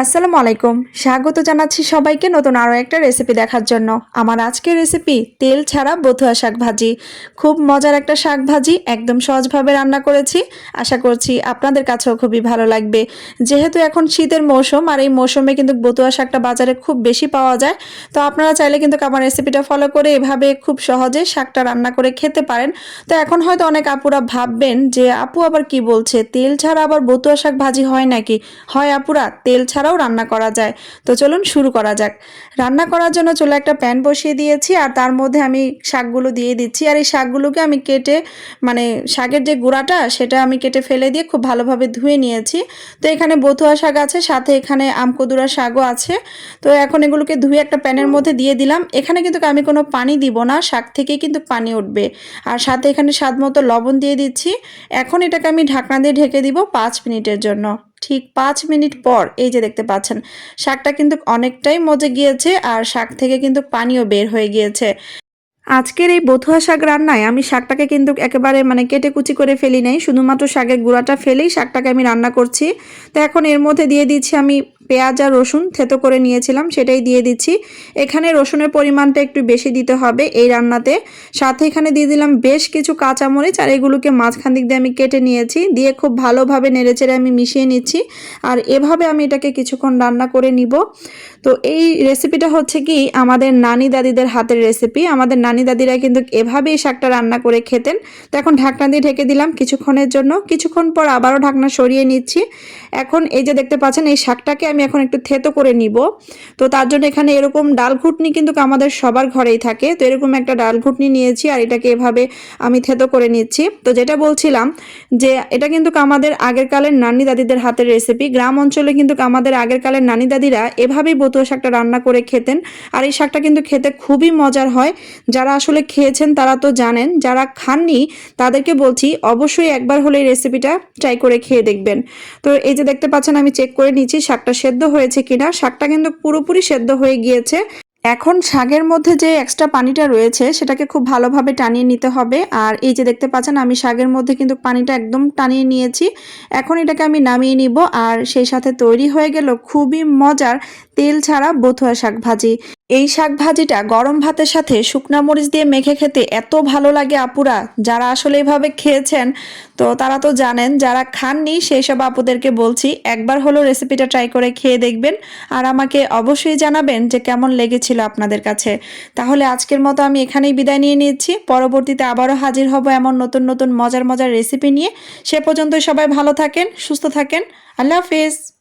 আসসালামু আলাইকুম। স্বাগত জানাচ্ছি সবাইকে নতুন আরও একটা রেসিপি দেখার জন্য। আমার আজকের রেসিপি তেল ছাড়া বথুয়া শাক ভাজি খুব মজার একটা শাক ভাজি একদম সহজভাবে রান্না করেছি। আশা করছি আপনাদের কাছেও খুবই ভালো লাগবে। যেহেতু এখন শীতের মৌসুম, আর এই মৌসুমে কিন্তু বথুয়া শাকটা বাজারে খুব বেশি পাওয়া যায়, তো আপনারা চাইলে কিন্তু আমার রেসিপিটা ফলো করে এভাবে খুব সহজে শাকটা রান্না করে খেতে পারেন। তো এখন হয়তো অনেক আপুরা ভাববেন যে, আপু আবার কি বলছে? তেল ছাড়া আবার বতুয়া শাক ভাজি হয় নাকি? হয়, আপুরা, তেল ছাড়াও রান্না করা যায়। তো চলুন শুরু করা যাক। রান্না করার জন্য চলে একটা প্যান বসিয়ে দিয়েছি আর তার মধ্যে আমি শাকগুলো দিয়ে দিচ্ছি। আর এই শাকগুলোকে আমি কেটে মানে শাকের যে গুঁড়াটা, সেটা আমি কেটে ফেলে দিয়ে খুব ভালোভাবে ধুয়ে নিয়েছি। তো এখানে বতুয়া শাক আছে, সাথে এখানে আমকদুরা শাকও আছে। তো এখন এগুলোকে ধুয়ে একটা প্যানের মধ্যে দিয়ে দিলাম। এখানে কিন্তু আমি কোনো পানি দিব না, শাক থেকেই কিন্তু পানি উঠবে। আর সাথে এখানে স্বাদ মতো লবণ দিয়ে দিচ্ছি। এখন এটাকে আমি ঢাকনা দিয়ে ঢেকে দিব পাঁচ মিনিটের জন্য। ঠিক পাঁচ মিনিট পর, এই যে দেখতে পাচ্ছেন, শাকটা কিন্তু অনেকটাই মজে গিয়েছে আর শাক থেকে কিন্তু পানিও বের হয়ে গিয়েছে। আজকের এই বথুয়া শাক রান্নায় আমি শাকটাকে কিন্তু একেবারে মানে কেটে কুচি করে ফেলি নাই, শুধুমাত্র শাকের গুঁড়াটা ফেলেই শাকটাকে আমি রান্না করছি। তো এখন এর মধ্যে দিয়ে দিচ্ছি আমি পেঁয়াজ আর রসুন থেতো করে নিয়েছিলাম, সেটাই দিয়ে দিচ্ছি। এখানে রসুনের পরিমাণটা একটু বেশি দিতে হবে এই রান্নাতে। সাথে এখানে দিয়ে দিলাম বেশ কিছু কাঁচামরিচ, আর এগুলোকে মাঝখান দিক দিয়ে আমি কেটে নিয়েছি। দিয়ে খুব ভালোভাবে নেড়েচেড়ে আমি মিশিয়ে নিচ্ছি। আর এভাবে আমি এটাকে কিছুক্ষণ রান্না করে নিব। তো এই রেসিপিটা হচ্ছে কি, আমাদের নানি দাদিদের হাতের রেসিপি। আমাদের নানি দাদিরা কিন্তু এভাবেই শাকটা রান্না করে খেতেন। তো এখন ঢাকনা দিয়ে ঢেকে দিলাম কিছুক্ষণের জন্য। কিছুক্ষণ পর আবারও ঢাকনা সরিয়ে নিচ্ছি। এখন এই যে দেখতে পাচ্ছেন, এই শাকটাকে আমি এখন একটু থেতো করে নিব। তো তার জন্য এখানে এরকম ডাল ঘুটনি কিন্তু আমাদের সবার ঘরেই থাকে। তো এরকম একটা ডাল ঘুটনি নিয়েছি আর এটাকে এভাবে আমি থেতো করে নিচ্ছি। তো যেটা বলছিলাম যে এটা কিন্তু আমাদের আগের কালের নানি দাদিদের হাতের রেসিপি গ্রাম অঞ্চলে কিন্তু আমাদের আগের কালের নানি দাদিরা এভাবেই বতুয়া শাকটা রান্না করে খেতেন। আর এই শাকটা কিন্তু খেতে খুবই মজার হয়। যারা আসলে খেয়েছেন তারা তো জানেন, যারা খাননি তাদেরকে বলছি অবশ্যই একবার হলে এই রেসিপিটা ট্রাই করে খেয়ে দেখবেন। তো এই যে দেখতে পাচ্ছেন আমি চেক করে নিচ্ছি শাকটা সেদ্ধ হয়েছে কিনা, শাকটা কিন্তু পুরোপুরি সেদ্ধ হয়ে গিয়েছে। এখন শাকের মধ্যে যে এক্সট্রা পানিটা রয়েছে, সেটাকে খুব ভালোভাবে টানিয়ে নিতে হবে। আর এই যে দেখতে পাচ্ছেন, আমি শাকের মধ্যে কিন্তু পানিটা একদম টানিয়ে নিয়েছি। এখন এটাকে আমি নামিয়ে নিব, আর সেই সাথে তৈরি হয়ে গেল খুবই মজার তেল ছাড়া বথুয়া শাক ভাজি এই শাক ভাজিটা গরম ভাতের সাথে শুকনা মরিচ দিয়ে মেখে খেতে এত ভালো লাগে আপুরা। যারা আসলে এভাবে খেয়েছেন, তো তারা তো জানেন, যারা খাননি সেই সব আপুদেরকে বলছি, একবার হলো রেসিপিটা ট্রাই করে খেয়ে দেখবেন আর আমাকে অবশ্যই জানাবেন যে কেমন লেগেছিল আপনাদের কাছে। তাহলে আজকের মতো আমি এখানেই বিদায় নিয়ে নিচ্ছি। পরবর্তীতে আবারও হাজির হব এমন নতুন নতুন মজার মজার রেসিপি নিয়ে। সে পর্যন্ত সবাই ভালো থাকেন, সুস্থ থাকেন। আল্লাহ হাফিজ।